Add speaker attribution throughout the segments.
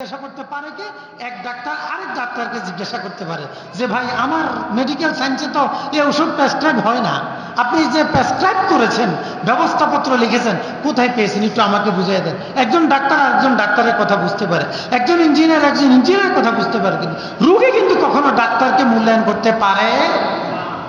Speaker 1: জিজ্ঞাসা করতে পারে কি? এক ডাক্তার আরেক ডাক্তারকে জিজ্ঞাসা করতে পারে যে, ভাই, আমার মেডিকেল সায়েন্সে তো এই ওষুধ প্রেসক্রাইব হয় না। আপনি যে প্রেসক্রাইব করেছেন, ব্যবস্থাপত্র লিখেছেন, কোথায় পেয়েছেন? একটু আমাকে বুঝিয়ে দেন। একজন ডাক্তার একজন ডাক্তারের কথা বুঝতে পারে। একজন ইঞ্জিনিয়ার একজন ইঞ্জিনিয়ারের কথা বুঝতে পারে কিন্তু রুগী কিন্তু কখনো ডাক্তারকে মূল্যায়ন করতে পারে?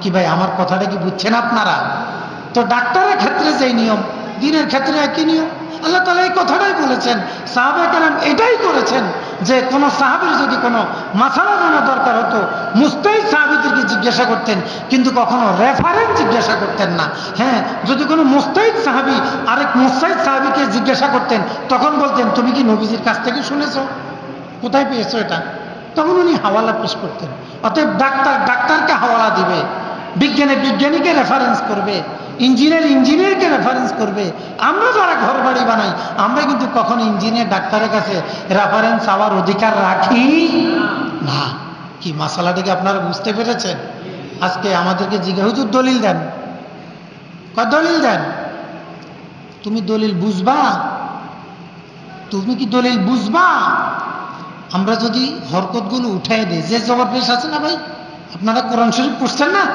Speaker 1: কি ভাই, আমার কথাটা কি বুঝছেন আপনারা? তো ডাক্তারের ক্ষেত্রে যেই নিয়ম, দিনের ক্ষেত্রে একই নিয়ম? আল্লাহ তালা এই কথাটাই বলেছেন। সাহাবে কালাম এটাই করেছেন যে কোনো সাহাবির যদি কোনো মাসালা জানা দরকার হতো, মুস্তাহিদ সাহাবিদেরকে জিজ্ঞাসা করতেন, কিন্তু কখনো রেফারেন্স জিজ্ঞাসা করতেন না। হ্যাঁ যদি কোনো মুস্তাহিদ সাহাবি আরেক মুস্তাহিদ সাহাবিকে জিজ্ঞাসা করতেন, তখন বলতেন, তুমি কি নবীজির কাছ থেকে শুনেছ? কোথায় পেয়েছ এটা? তখন উনি হাওয়ালা পেশ করতেন। অতএব ডাক্তার, ডাক্তারকে হাওয়ালা দিবে, বিজ্ঞানে বিজ্ঞানীকে রেফারেন্স করবে। ইঞ্জিনিয়ার ইঞ্জিনিয়ারকে রেফারেন্স করবে। আমরা যারা ঘর বাড়ি বানাই, আমরা কিন্তু কখনো ইঞ্জিনিয়ার ডাক্তারের কাছে রেফারেন্স চাওয়ার অধিকার রাখি? না। কি মশালাটিকে আপনারা বুঝতে পেরেছেন? আজকে আমাদেরকে জিজ্ঞাসা দলিল দেন। দলিল দেন? তুমি দলিল বুঝবা? তুমি কি দলিল বুঝবা? আমরা যদি হরকতগুলো উঠাই দিই, যে জবর পেশ আছে না ভাই? আপনারা কোরআন শরীফ পড়ছেন না?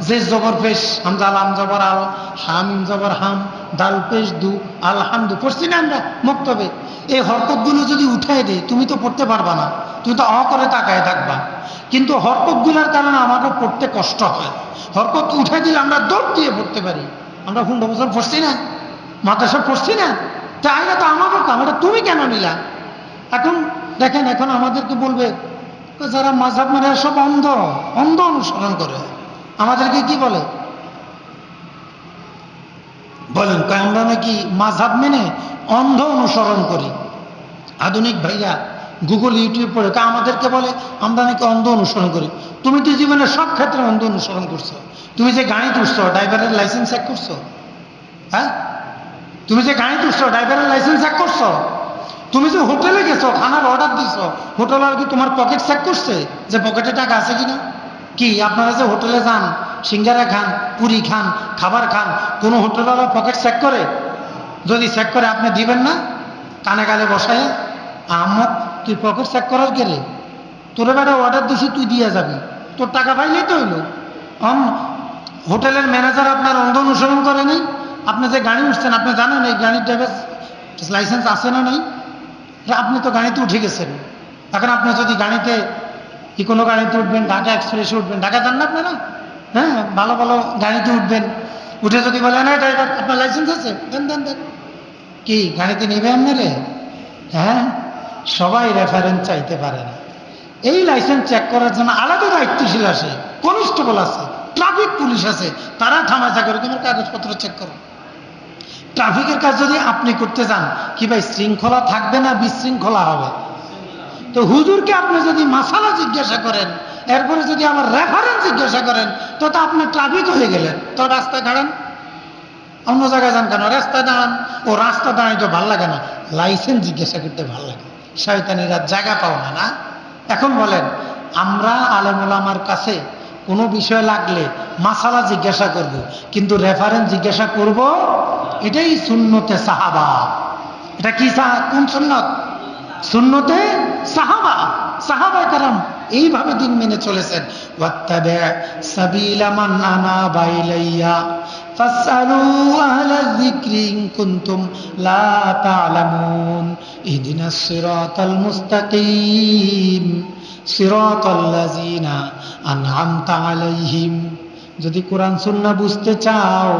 Speaker 1: যে জবর পেশ হামজা আলাম জবর আল হাম জবর হাম, দাল পেশ দু, আলহামদু। পড়ছি না আমরা মক্তবে। এই হরকতগুলো যদি উঠাই দিই, তুমি তো পড়তে পারবা না। তুমি তো অ করে তাকায় থাকবা। কিন্তু হরকতগুলোর কারণে আমাকে পড়তে কষ্ট হয়। হরকত উঠাই দিলে আমরা দৌড় দিয়ে পড়তে পারি। আমরা হুন্ড বছর পড়ছি না? মাদ্রাসা পড়ছি না? তাই না তো আমাকে এটা তুমি কেন নিলা? এখন দেখেন, এখন আমাদেরকে বলবে যারা মাঝাব মানে সব অন্ধ অন্ধ অনুসরণ করে। আমাদেরকে কি বলে? বলেন কয় আমরা নাকি মাঝাব মেনে অন্ধ অনুসরণ করি। আধুনিক ভাইয়া গুগল ইউটিউব পড়ে কয় আমাদেরকে বলে, আমরা নাকি অন্ধ অনুসরণ করি। তুমি তো জীবনের সব ক্ষেত্রে অন্ধ অনুসরণ করছ। তুমি যে গাড়ি তুলছো, ড্রাইভারের লাইসেন্স চেক করছ হ্যাঁ? তুমি যে গাড়ি তুলছো, ড্রাইভারের লাইসেন্স চেক করছ। তুমি যে হোটেলে গেছো, খানার অর্ডার দিছো, হোটেল আর কি তোমার পকেট চেক করছে যে পকেটে টাকা আছে কিনা? কি, আপনারা যে হোটেলে যান, সিঙ্গারা খান, পুরি খান, খাবার খান, কোনো হোটেলওয়ালা পকেট চেক করে? যদি চেক করে, আপনি দিবেন না? কানে গালে বসায় আমক তুই পকেট চেক করার গেলে তোর বেটা অর্ডার দিছি, তুই দিয়ে যাবি। তোর টাকা পাইলেই তো হইল। অন হোটেলের ম্যানেজার আপনার অন্ধ অনুসরণ করে নাই। আপনি যে গাড়ি উঠছেন, আপনি জানেন এই গাড়ির ড্রাইভার লাইসেন্স আছে না নাই? আপনি তো গাড়িতে উঠে গেছেন। এখন আপনি যদি গাড়িতে কি কোনো গাড়িতে উঠবেন, ঢাকা এক্সপ্রেসে উঠবেন? ঢাকা যান না আপনারা? হ্যাঁ ভালো ভালো গাড়িতে উঠবেন। উঠে যদি বলেন হ্যাঁ ড্রাইভার আপনার লাইসেন্স আছে? দেন দেন দেন। কি, গাড়িতে নেবে আপনারে? হ্যাঁ সবাই রেফারেন্স চাইতে পারে না। এই লাইসেন্স চেক করার জন্য আলাদা দায়িত্বশীল আছে কনস্টেবল আছে ট্রাফিক পুলিশ আছে। তারা থামাচা করে তোমার কাগজপত্র চেক করো ট্রাফিকের কাজ যদি আপনি করতে চান, কি ভাই, শৃঙ্খলা থাকবে না বিশৃঙ্খলা হবে? তো হুজুরকে আপনি যদি মাসালা জিজ্ঞাসা করেন, এরপরে যদি আমার রেফারেন্স জিজ্ঞাসা করেন, তো তো আপনি ট্রাফিক হয়ে গেলেন তো রাস্তায় দাঁড়ান। অন্য জায়গায় যান কেন? রাস্তায় দাঁড়ান। ও রাস্তা দাঁড়াই তো ভালো লাগে না। লাইসেন্স জিজ্ঞাসা করতে ভালো লাগে। শয়তানিরা জায়গা পাও না না? এখন বলেন, আমরা আলেমুলামার কাছে কোনো বিষয় লাগলে মাসালা জিজ্ঞাসা করব। কিন্তু রেফারেন্স জিজ্ঞাসা করব, এটাই শূন্যতে সাহাবা। এটা কি কোন সুন্নত? শূন্যতে সাহাবা সাহাবা কারাম এইভাবে দিন মেনে চলেছেন। সিরাতাল্লাযিনা আন'আমতা আলাইহিম। যদি কোরআন সুন্না বুঝতে চাও,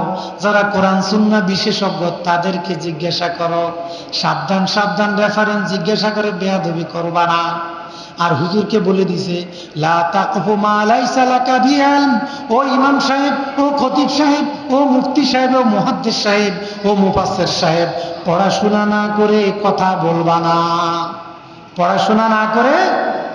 Speaker 1: যারা কোরআন সুন্না বিশেষজ্ঞ, তাদেরকে জিজ্ঞাসা করো। সাবধান সাবধান রেফারেন্স জিজ্ঞাসা করে বেয়াদবি করবা না। আর হুজুরকে বলে দিছে ও ইমাম সাহেব, ও খতিব সাহেব, ও মুফতি সাহেব, ও মুহাদ্দিস সাহেব, ও মুফাসসির সাহেব, পড়াশোনা না করে কথা বলবা না। পড়াশোনা না করে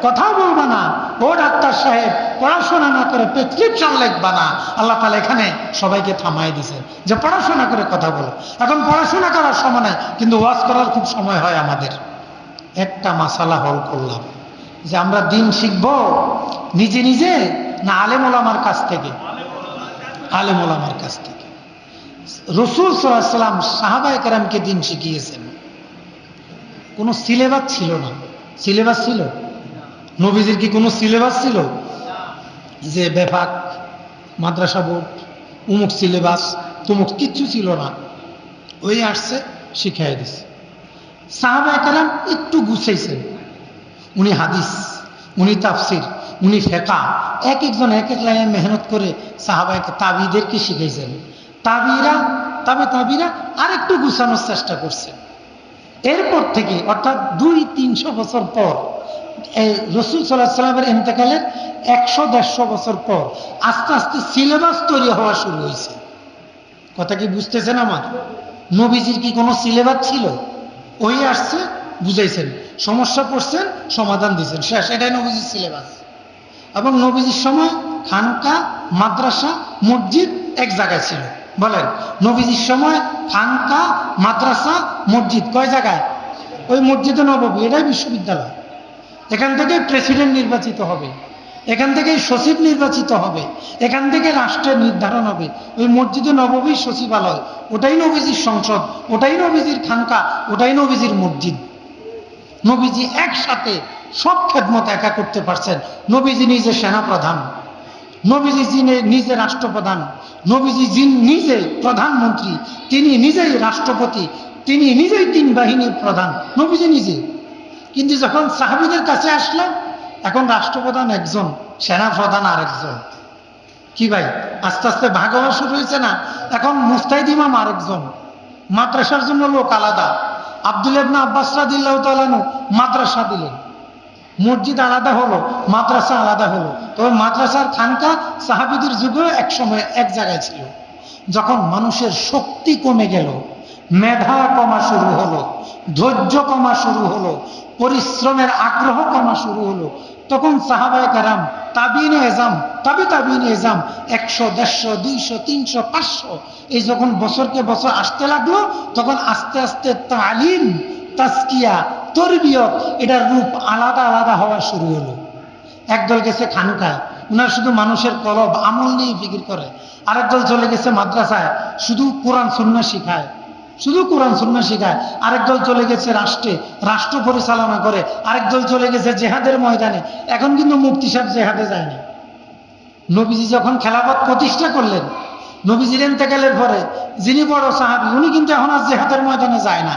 Speaker 1: কথা বলবা না। ও ডাক্তার সাহেব, পড়াশোনা না করে প্রেসক্রিপশন লিখবা না। আল্লাহ তালা এখানে সবাইকে থামাই দিছে যে পড়াশোনা করে কথা বলো। এখন পড়াশোনা করার সময় নাই, কিন্তু ওয়াজ করার খুব সময় হয় আমাদের। একটা মাসালা হল করলাম, যে আমরা দিন শিখব নিজে নিজে না আলেম ওলামার কাছ থেকে? আলেম ওলামার কাছ থেকে। রসুল সাল্লাম সাহাবায় কারামকে দিন শিখিয়েছেন। কোনো সিলেবাস ছিল না। সিলেবাস ছিল? নবীজির কি কোনো সিলেবাস ছিল? যে বেফাক, মাদ্রাসা বোর্ড, উমুক সিলেবাস, তুমুক কিচ্ছু ছিল না। ওই আসছে শিখাই দিছে। সাহাবা একরাম একটু গুছাইছেন। উনি হাদিস, উনি তাফসির, উনি ফেকা। এক একজন এক এক লাইনে মেহনত করে সাহাবায় তাবিদেরকে শিখাইছেন। তাবিরা, তবে তাবিরা আরেকটু গুছানোর চেষ্টা করছে। এরপর থেকে, অর্থাৎ দুই তিনশো বছর পর এই রসুল সাল্লাহ সাল্লামের ইন্তেকালের একশো দেড়শো বছর পর আস্তে আস্তে সিলেবাস তৈরি হওয়া শুরু হয়েছে। কথা কি বুঝতেছেন আমার? নবীজির কি কোনো সিলেবাস ছিল? ওই আসছে, বুঝাইছেন। সমস্যা পড়ছেন, সমাধান দিয়েছেন শেষ, এটাই নবীজির সিলেবাস। এবং নবীজির সময় খানকা, মাদ্রাসা, মসজিদ এক জায়গায় ছিল। বলেন, নবীজির সময় খানকা, মাদ্রাসা, মসজিদ কয় জায়গায়? ওই মসজিদে নববী, এটাই বিশ্ববিদ্যালয়। এখান থেকে প্রেসিডেন্ট নির্বাচিত হবে। এখান থেকে সচিব নির্বাচিত হবে। এখান থেকে রাষ্ট্রের নির্ধারণ হবে। ওই মসজিদে নববী সচিবালয়, ওটাই নবীজির সংসদ, ওটাই নবীজির খানকা, ওটাই নবীজির মসজিদ। নবীজি একসাথে সব খেদমত একা করতে পারছেন। নবীজি নিজে সেনাপ্রধান। নবীজি যিনি নিজে রাষ্ট্রপ্রধান। নবীজি যিনি নিজে প্রধানমন্ত্রী, তিনি নিজেই রাষ্ট্রপতি, তিনি নিজেই তিন বাহিনীর প্রধান। নবীজি নিজে। কিন্তু যখন সাহাবিদের কাছে আসলাম, এখন রাষ্ট্রপ্রধান একজন, সেনাপ্রধান আরেকজন। কি ভাই, আস্তে আস্তে ভাগ হওয়া শুরু হয়েছে না? এখন মুস্তাহিদ ইমাম আরেকজন, মাদ্রাসার জন্য লোক আলাদা। আব্দুল ইবনা আব্বাস রাদিল্লাহ তালানু মাদ্রাসা দিলেন। মসজিদ আলাদা হলো, মাদ্রাসা আলাদা হলো। তবে মাদ্রাসার খানকা সাহাবিদের যুগেও এক সময় এক জায়গায় ছিল। যখন মানুষের শক্তি কমে গেল, মেধা কমা শুরু হলো। ধৈর্য কমা শুরু হলো, পরিশ্রমের আগ্রহ কমা শুরু হলো। তখন সাহাবায় কারাম তাবিন এজাম, তবে তাবিন এজাম, একশো, দেড়শো, দুইশো, তিনশো, পাঁচশো, এই যখন বছরকে বছর আসতে লাগল, তখন আস্তে আস্তে তালিম তাস্কিয়া তরবিয়ত, এটার রূপ আলাদা আলাদা হওয়া শুরু হলো। একদল গেছে খানকায় উনার শুধু মানুষের কলব আমল নিয়ে ফিকির করে। আরেকদল চলে গেছে মাদ্রাসায়, শুধু কোরআন সুন্না শিখায়। শুধু কোরআন সুন্না শিখায়। আরেক দল চলে গেছে রাষ্ট্রে, রাষ্ট্র পরিচালনা করে। আরেক দল চলে গেছে জেহাদের ময়দানে। এখন কিন্তু মুক্তি সাহেব জেহাদে যায়নি। নবীজি যখন খেলাফত প্রতিষ্ঠা করলেন, নবীজির এন্তেকালের পরে যিনি বড় সাহাবি, উনি কিন্তু এখন আর জেহাদের ময়দানে যায় না।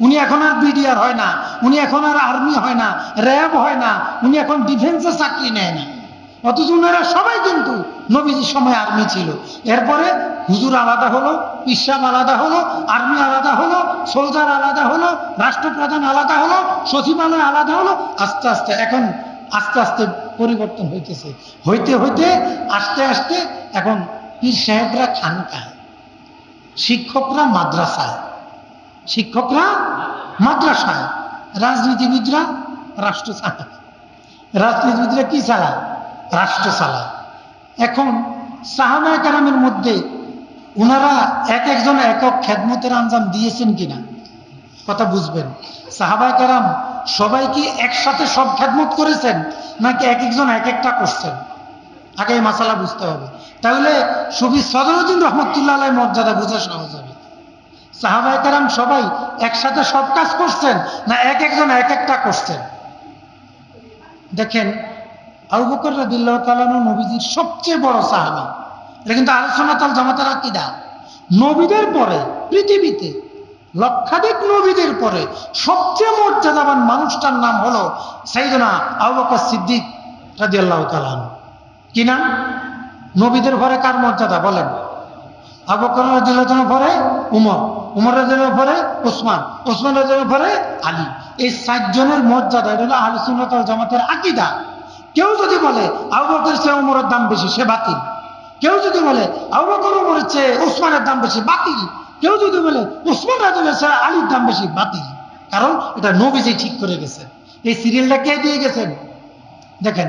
Speaker 1: উনি এখন আর বিডিআর হয় না, উনি এখন আর আর্মি হয় না, র্যাব হয় না, উনি এখন ডিফেন্সে চাকরি নেয় না। অথচ ওনারা সবাই কিন্তু নবীজির সময় আর্মি ছিল। এরপরে হুজুর আলাদা হলো পিসাব আলাদা হলো আর্মি আলাদা হলো সোলজার আলাদা হলো, রাষ্ট্রপ্রধান আলাদা হলো, সচিবালয় আলাদা হলো, আস্তে আস্তে এখন আস্তে আস্তে পরিবর্তন হইতেছে। হইতে হইতে আস্তে আস্তে এখন পীর সাহেবরা খানকায়, শিক্ষকরা মাদ্রাসায় শিক্ষকরা মাদ্রাসায়, রাজনীতিবিদরা রাষ্ট্র চালায় রাজনীতিবিদরা কি চালায় রাষ্ট্র চালায়। এখন সাহাবায় কারামের মধ্যে ওনারা এক একজন একক খেদমতের আঞ্জাম দিয়েছেন কিনা কথা বুঝবেন। সাহাবায় কারাম সবাই কি একসাথে সব খেদমত করেছেন নাকি এক একজন এক একটা করছেন? আগে এই মাসালা বুঝতে হবে। তাহলে সুবি সদরুদ্দিন রহমতুল্লাহ মর্যাদা বোঝা সহজ হবে। সাহাবায় কারাম সবাই একসাথে সব কাজ করছেন না এক একজন এক একটা করছেন? দেখেন আবু বকর রাদিল্লাহ তালানু নবীজির সবচেয়ে বড় সাহাবি। এটা কিন্তু আলোচনা তাল জামাতার আকিদা। নবীদের পরে, পৃথিবীতে, লক্ষাধিক নবীদের পরে সবচেয়ে মর্যাদাবান মানুষটার নাম হলো সাইদনা আবু বকর সিদ্দিক রাদিয়াল্লাহ তালানু কি নাম? নবীদের ঘরে কার মর্যাদা? বলেন। আবু বকর রাদিয়াল্লাহু পরে উমর উমর রাদিয়াল্লাহু পরে ওসমান ওসমান রাদিয়াল্লাহু পরে আলী। এই সাতজনের মর্যাদা, এটা হলো ওয়াল জামাতের আকীদা। কেউ যদি বলে, আবু চেয়ে উমরের দাম বেশি, সে বাতিল। কেউ যদি বলে, আবু উমরের চেয়ে ওসমানের দাম বেশি, বাতিল। কেউ যদি বলে, ওসমান রাদিয়াল্লাহু চেয়ে আলীর দাম বেশি, বাতিল। কারণ এটা নবীজি ঠিক করে গেছেন। এই সিরিয়ালটা কে দিয়ে গেছেন? দেখেন,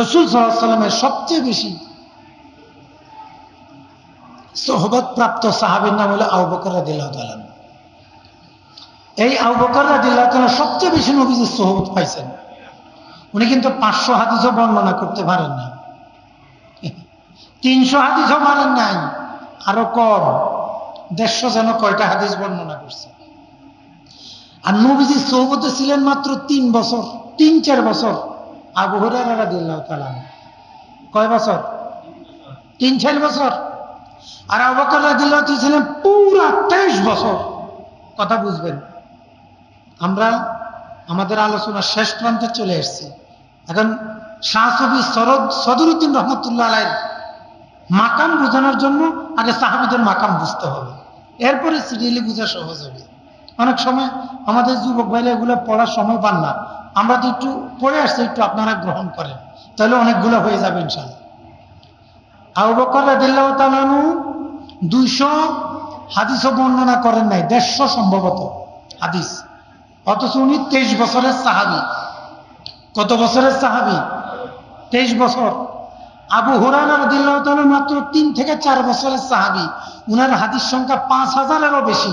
Speaker 1: রসুল সাল্লামের সবচেয়ে বেশি সোহবত প্রাপ্ত সাহাবের নাম হলো আউ বকর রাদিল্লাহ এই আউ বকর রাদিল্লাহ সবচেয়ে বেশি নবীজির সোহবত পাইছেন। উনি কিন্তু পাঁচশো হাদিসও বর্ণনা করতে পারেন না তিনশো হাদিসও পারেন নাই, আরও কম, দেড়শো যেন কয়টা হাদিস বর্ণনা করছে। আর নবীজি সৌবতে ছিলেন মাত্র তিন বছর, তিন চার বছর, আবু হরারা রাদিয়াল্লাহু তাআলা আনহু। কয় বছর? তিন চার বছর। আর আবু বকর রাদিয়াল্লাহু ছিলেন পুরা তেইশ বছর। কথা বুঝবেন। আমরা আমাদের আলোচনার শেষ প্রান্তে চলে এসেছি। এখন শাহসবি সরদ সদরুদ্দিন রহমতুল্লাহ আলাইয়ের মাকাম বোঝানোর জন্য আগে সাহাবিদের মাকাম বুঝতে হবে। এরপরে সিরিয়ালি বোঝা সহজ হবে। অনেক সময় আমাদের যুবক ভাইরা এগুলো পড়ার সময় পান না। আমরা তো একটু পড়ে আসছি, একটু আপনারা গ্রহণ করেন। তাহলে অনেকগুলো হয়ে যাবে ইনশাল্লাহ আবু দুইশো হাদিসও বর্ণনা করেন নাই, দেড়শো সম্ভবত হাদিস। অথচ উনি তেইশ বছরের সাহাবি। কত বছরের সাহাবি? তেইশ বছর। আবু হুরানা মাত্র তিন থেকে চার বছরের সাহাবি। উনার হাদিস সংখ্যা পাঁচ হাজারেরও বেশি।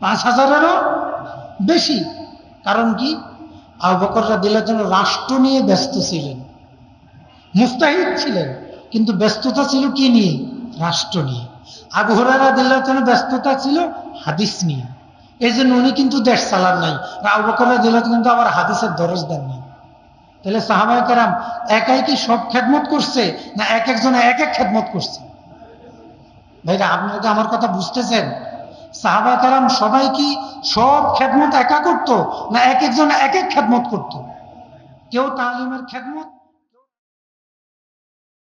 Speaker 1: পাঁচ হাজারেরও বেশি। কারণ কি? আবু বকর রাদিয়াল্লাহু তাআলা রাষ্ট্র নিয়ে ব্যস্ত ছিলেন। মুস্তাহিদ ছিলেন। কিন্তু ব্যস্ততা ছিল কি নিয়ে? রাষ্ট্র নিয়ে। আবু হরারা দিল্লাহ ব্যস্ততা ছিল হাদিস নিয়ে। এই জন্য উনি কিন্তু দেশ চালান নাই। বকর দিল্লাহ কিন্তু আবার হাদিসের দরজ দেন নাই। তাহলে সাহাবাই কারাম একাই কি সব খেদমত করছে, না এক একজনে এক এক খেদমত করছে? ভাইরা আপনারা কি আমার কথা বুঝতেছেন। সাহাবা কারাম সবাই কি সব খেদমত একা করতো, না এক একজন এক এক খেদমত করতো? কেউ তালিমের খেদমত